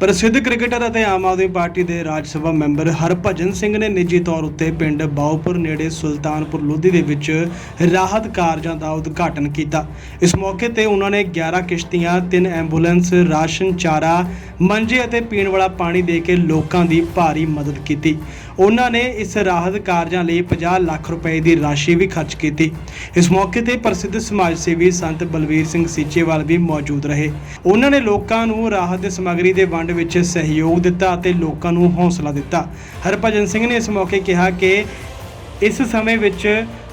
ਪ੍ਰਸਿੱਧ ਕ੍ਰਿਕਟਰ ਅਤੇ ਆਮ ਆਦਮੀ ਪਾਰਟੀ ਦੇ ਰਾਜ ਸਭਾ ਮੈਂਬਰ ਹਰਭਜਨ ਸਿੰਘ ਨੇ ਨਿੱਜੀ ਤੌਰ ਉੱਤੇ ਪਿੰਡ ਬਾਉਪੁਰ ਨੇੜੇ ਸੁਲਤਾਨਪੁਰ ਲੋਧੀ ਦੇ ਵਿੱਚ ਰਾਹਤ ਕਾਰਜਾਂ ਦਾ ਉਦਘਾਟਨ ਕੀਤਾ। ਇਸ ਮੌਕੇ ਤੇ ਉਹਨਾਂ ਨੇ 11 ਕਿਸ਼ਤੀਆਂ, ਤਿੰਨ ਐਂਬੂਲੈਂਸ, ਰਾਸ਼ਨ ਚਾਰਾ, ਮੰਜੇ ਅਤੇ ਪੀਣ ਵਾਲਾ ਪਾਣੀ ਦੇ ਕੇ ਲੋਕਾਂ ਦੀ ਭਾਰੀ ਮਦਦ ਕੀਤੀ। ਉਹਨਾਂ ਨੇ ਇਸ ਰਾਹਤ ਕਾਰਜਾਂ ਲਈ 50 ਲੱਖ ਰੁਪਏ ਦੀ ਰਾਸ਼ੀ ਵੀ ਖਰਚ ਕੀਤੀ। ਇਸ ਮੌਕੇ ਤੇ ਪ੍ਰਸਿੱਧ ਸਮਾਜ ਸੇਵੀ ਸੰਤ ਬਲਵੀਰ ਸਿੰਘ ਸੀਚੇਵਾਲ ਵੀ ਮੌਜੂਦ ਰਹੇ। ਉਹਨਾਂ ਨੇ ਲੋਕਾਂ ਨੂੰ ਰਾਹਤ ਦੇ ਸਮੱਗਰੀ ਦੇ ਵੰਡ ਵਿੱਚ ਸਹਿਯੋਗ ਦਿੱਤਾ ਅਤੇ ਲੋਕਾਂ ਨੂੰ ਹੌਸਲਾ ਦਿੱਤਾ। ਹਰਭਜਨ ਸਿੰਘ ਨੇ ਇਸ ਮੌਕੇ ਕਿਹਾ ਕਿ ਇਸ ਸਮੇਂ ਵਿੱਚ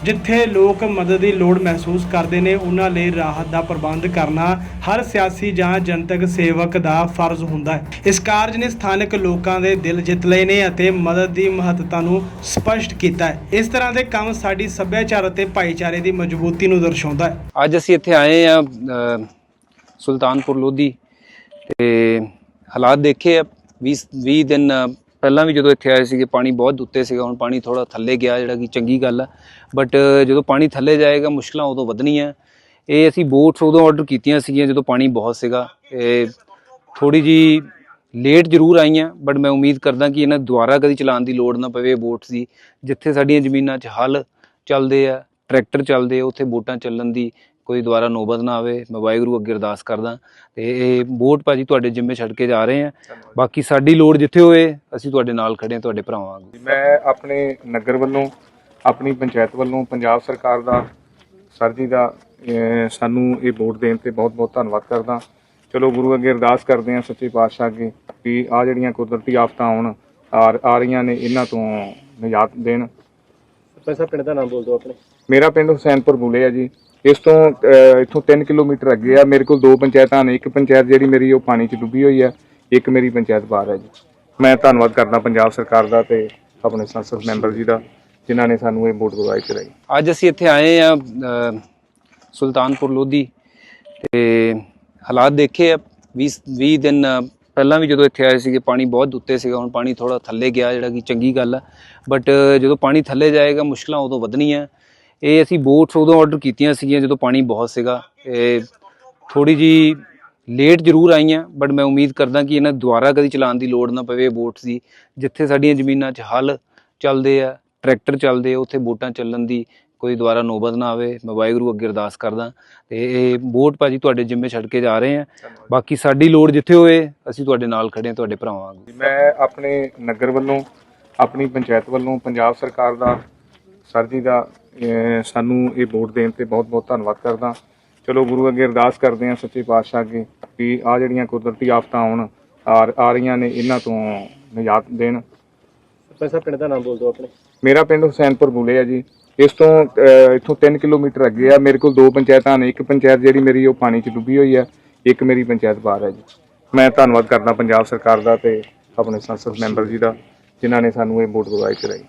ਜਿੱਥੇ ਲੋਕ ਮਦਦ ਦੀ ਲੋੜ ਮਹਿਸੂਸ ਕਰਦੇ ਨੇ, ਉਹਨਾਂ ਲਈ ਰਾਹਤ ਦਾ ਪ੍ਰਬੰਧ ਕਰਨਾ ਹਰ ਸਿਆਸੀ ਜਾਂ ਜਨਤਕ ਸੇਵਕ ਦਾ ਫਰਜ਼ ਹੁੰਦਾ ਹੈ। ਇਸ ਕਾਰਜ ਨੇ ਸਥਾਨਕ ਲੋਕਾਂ ਦੇ ਦਿਲ ਜਿੱਤ ਲਏ ਨੇ ਅਤੇ ਮਦਦ ਦੀ ਮਹੱਤਤਾ ਨੂੰ ਸਪਸ਼ਟ ਕੀਤਾ ਹੈ। ਇਸ ਤਰ੍ਹਾਂ ਦੇ ਕੰਮ ਸਾਡੀ ਸੱਭਿਆਚਾਰ ਅਤੇ ਭਾਈਚਾਰੇ ਦੀ ਮਜ਼ਬੂਤੀ ਨੂੰ ਦਰਸਾਉਂਦਾ ਹੈ। ਅੱਜ ਅਸੀਂ ਇੱਥੇ ਆਏ ਆ ਸੁਲਤਾਨਪੁਰ ਲੋਧੀ ਤੇ ਹਾਲਾਤ ਦੇਖੇ ਆ। 20 20 ਦਿਨ ਪਹਿਲਾਂ ਵੀ ਜਦੋਂ ਇੱਥੇ ਆਏ ਸੀਗੇ, ਪਾਣੀ ਬਹੁਤ ਉੱਤੇ ਸੀਗਾ, ਹੁਣ ਪਾਣੀ ਥੋੜਾ ਥੱਲੇ ਗਿਆ, ਜਿਹੜਾ ਕਿ ਚੰਗੀ ਗੱਲ ਆ। ਬਟ ਜਦੋਂ ਪਾਣੀ ਥੱਲੇ ਜਾਏਗਾ, ਮੁਸ਼ਕਲਾਂ ਉਦੋਂ ਵਧਣੀਆਂ। ਇਹ ਅਸੀਂ ਬੋਟਸ ਉਦੋਂ ਆਰਡਰ ਕੀਤੀਆਂ ਸੀਗੀਆਂ, ਜਦੋਂ ਪਾਣੀ ਬਹੁਤ ਸੀਗਾ। ਇਹ ਥੋੜੀ ਜੀ ਲੇਟ ਜ਼ਰੂਰ ਆਈਆਂ ਬਟ ਮੈਂ ਉਮੀਦ ਕਰਦਾ ਕਿ ਇਹਨਾਂ ਦੁਬਾਰਾ ਕਦੀ ਚਲਾਉਣ ਦੀ ਲੋੜ ਨਾ ਪਵੇ ਬੋਟਸ ਦੀ। ਜਿੱਥੇ ਸਾਡੀਆਂ ਜ਼ਮੀਨਾਂ 'ਚ ਹਲ ਚੱਲਦੇ ਆ ਟਰੈਕਟਰ ਚੱਲਦੇ ਆ, ਉੱਥੇ ਬੋਟਾਂ ਚੱਲਣ ਦੀ ਕੋਈ ਦੁਬਾਰਾ ਨੌਬਤ ਨਾ ਆਵੇ ਮੈਂ ਵਾਹਿਗੁਰੂ ਅੱਗੇ ਅਰਦਾਸ ਕਰਦਾ। ਤੇ ਇਹ ਬੋਟ ਭਾਜੀ ਤੁਹਾਡੇ ਜਿੰਮੇ ਛੱਡ ਕੇ ਜਾ ਰਹੇ ਆ। ਬਾਕੀ ਸਾਡੀ ਲੋੜ ਜਿੱਥੇ ਹੋਏ ਅਸੀਂ ਤੁਹਾਡੇ ਨਾਲ ਖੜੇ ਹਾਂ ਤੁਹਾਡੇ ਭਰਾਵਾਂ ਵਾਂਗੂ। ਮੈਂ ਆਪਣੇ ਨਗਰ ਵੱਲੋਂ ਆਪਣੀ ਪੰਚਾਇਤ ਵੱਲੋਂ ਪੰਜਾਬ ਸਰਕਾਰ ਦਾ ਸਰ ਜੀ ਦਾ ਸਾਨੂੰ ਇਹ ਵੋਟ ਦੇਣ ਤੇ ਬਹੁਤ-ਬਹੁਤ ਧੰਨਵਾਦ ਕਰਦਾ। ਚਲੋ ਗੁਰੂ ਅੱਗੇ ਅਰਦਾਸ ਕਰਦੇ ਹਾਂ ਸੱਚੇ ਪਾਤਸ਼ਾਹ ਅੱਗੇ ਵੀ ਆ ਜਿਹੜੀਆਂ ਕੁਦਰਤੀ ਆਫਤਾਂ ਆਉਣ ਆ ਆ ਰਹੀਆਂ ਨੇ ਇਹਨਾਂ ਤੋਂ ਨਿਜਾਤ ਦੇਣ। ਪੈਸਾ ਪਿੰਡ ਦਾ ਨਾਮ ਬੋਲ ਦਿਓ ਆਪਣੇ। ਮੇਰਾ ਪਿੰਡ ਹੁਸੈਨਪੁਰ ਬੁਲੇ ਆ ਜੀ। ਇਸ ਤੋਂ ਇੱਥੋਂ 3 ਕਿਲੋਮੀਟਰ ਅੱਗੇ ਆ। ਮੇਰੇ ਕੋਲ ਦੋ ਪੰਚਾਇਤਾਂ ਨੇ। ਇੱਕ ਪੰਚਾਇਤ ਜਿਹੜੀ ਮੇਰੀ, ਉਹ ਪਾਣੀ 'ਚ ਡੁੱਬੀ ਹੋਈ ਆ। ਇੱਕ ਮੇਰੀ ਪੰਚਾਇਤ ਬਾਹਰ ਹੈ ਜੀ। ਮੈਂ ਧੰਨਵਾਦ ਕਰਦਾ ਪੰਜਾਬ ਸਰਕਾਰ ਦਾ ਤੇ ਆਪਣੇ ਸੰਸਦ ਮੈਂਬਰ ਜੀ ਦਾ, ਜਿਨ੍ਹਾਂ ਨੇ ਸਾਨੂੰ ਇਹ ਵੋਟ ਦਵਾਈ ਕਰਾਈ ਅੱਜ ਅਸੀਂ ਇੱਥੇ ਆਏ ਆ ਸੁਲਤਾਨਪੁਰ ਲੋਧੀ ਤੇ ਹਾਲਾਤ ਦੇਖੇ ਆ। 20 20 ਦਿਨ ਪਹਿਲਾਂ ਵੀ ਜਦੋਂ ਇੱਥੇ ਆਏ ਸੀਗੇ, ਪਾਣੀ ਬਹੁਤ ਉੱਤੇ ਸੀਗਾ। ਹੁਣ ਪਾਣੀ ਥੋੜਾ ਥੱਲੇ ਗਿਆ, ਜਿਹੜਾ ਕਿ ਚੰਗੀ ਗੱਲ ਆ। ਬਟ ਜਦੋਂ ਪਾਣੀ ਥੱਲੇ ਜਾਏਗਾ, ਮੁਸ਼ਕਲਾਂ ਉਦੋਂ ਵਧਣੀਆਂ। ਇਹ ਅਸੀਂ ਬੋਟਸ ਉਦੋਂ ਆਰਡਰ ਕੀਤੀਆਂ ਸੀਗੀਆਂ, ਜਦੋਂ ਪਾਣੀ ਬਹੁਤ ਸੀਗਾ। ਇਹ ਥੋੜੀ ਜੀ ਲੇਟ ਜ਼ਰੂਰ ਆਈਆਂ ਬਟ ਮੈਂ ਉਮੀਦ ਕਰਦਾ ਕਿ ਇਹਨਾਂ ਦੁਬਾਰਾ ਕਦੀ ਚਲਾਉਣ ਦੀ ਲੋੜ ਨਾ ਪਵੇ ਬੋਟਸ ਦੀ। ਜਿੱਥੇ ਸਾਡੀਆਂ ਜ਼ਮੀਨਾਂ 'ਚ ਹਲ ਚੱਲਦੇ ਆ ਟਰੈਕਟਰ ਚੱਲਦੇ ਆ, ਉੱਥੇ ਬੋਟਾਂ ਚੱਲਣ ਦੀ ਕੋਈ ਦੁਬਾਰਾ ਨੌਬਤ ਨਾ ਆਵੇ, ਮੈਂ ਵਾਹਿਗੁਰੂ ਅੱਗੇ ਅਰਦਾਸ ਕਰਦਾ। ਤੇ ਇਹ ਬੋਟ ਭਾਜੀ ਤੁਹਾਡੇ ਜਿੰਮੇ ਛੱਡ ਕੇ ਜਾ ਰਹੇ ਆ। ਬਾਕੀ ਸਾਡੀ ਲੋੜ ਜਿੱਥੇ ਹੋਏ, ਅਸੀਂ ਤੁਹਾਡੇ ਨਾਲ ਖੜੇ ਹਾਂ, ਤੁਹਾਡੇ ਭਰਾਵਾਂ ਵਾਂਗੂ। ਮੈਂ ਆਪਣੇ ਨਗਰ ਵੱਲੋਂ, ਆਪਣੀ ਪੰਚਾਇਤ ਵੱਲੋਂ, ਪੰਜਾਬ ਸਰਕਾਰ ਦਾ, ਸਰ ਜੀ ਦਾ ਸਾਨੂੰ ਇਹ ਵੋਟ ਦੇਣ ਤੇ ਬਹੁਤ-ਬਹੁਤ ਧੰਨਵਾਦ ਕਰਦਾ। ਚਲੋ ਗੁਰੂ ਅੱਗੇ ਅਰਦਾਸ ਕਰਦੇ ਹਾਂ ਸੱਚੇ ਪਾਤਸ਼ਾਹ ਅੱਗੇ ਵੀ ਆ ਜਿਹੜੀਆਂ ਕੁਦਰਤੀ ਆਫਤਾਂ ਆਉਣ ਆ ਰਹੀਆਂ ਨੇ ਇਹਨਾਂ ਤੋਂ ਨਿਜਾਤ ਦੇਣ। ਪੈਸਾ ਪਿੰਡ ਦਾ ਨਾਮ ਬੋਲ ਦਿਓ ਆਪਣੇ। ਮੇਰਾ ਪਿੰਡ ਹੁਸੈਨਪੁਰ ਬੁਲੇ ਆ ਜੀ। ਇਸ ਤੋਂ ਇੱਥੋਂ 3 ਕਿਲੋਮੀਟਰ ਅੱਗੇ ਆ। ਮੇਰੇ ਕੋਲ ਦੋ ਪੰਚਾਇਤਾਂ ਨੇ ਇੱਕ ਪੰਚਾਇਤ ਜਿਹੜੀ ਮੇਰੀ ਉਹ ਪਾਣੀ 'ਚ ਡੁੱਬੀ ਹੋਈ ਆ ਇੱਕ ਮੇਰੀ ਪੰਚਾਇਤ ਬਾਹਰ ਹੈ ਜੀ। ਮੈਂ ਧੰਨਵਾਦ ਕਰਦਾ ਪੰਜਾਬ ਸਰਕਾਰ ਦਾ ਤੇ ਆਪਣੇ ਸੰਸਦ ਮੈਂਬਰ ਜੀ ਦਾ ਜਿਨ੍ਹਾਂ ਨੇ ਸਾਨੂੰ ਇਹ ਵੋਟ ਦਵਾਈ ਕਰਾਈ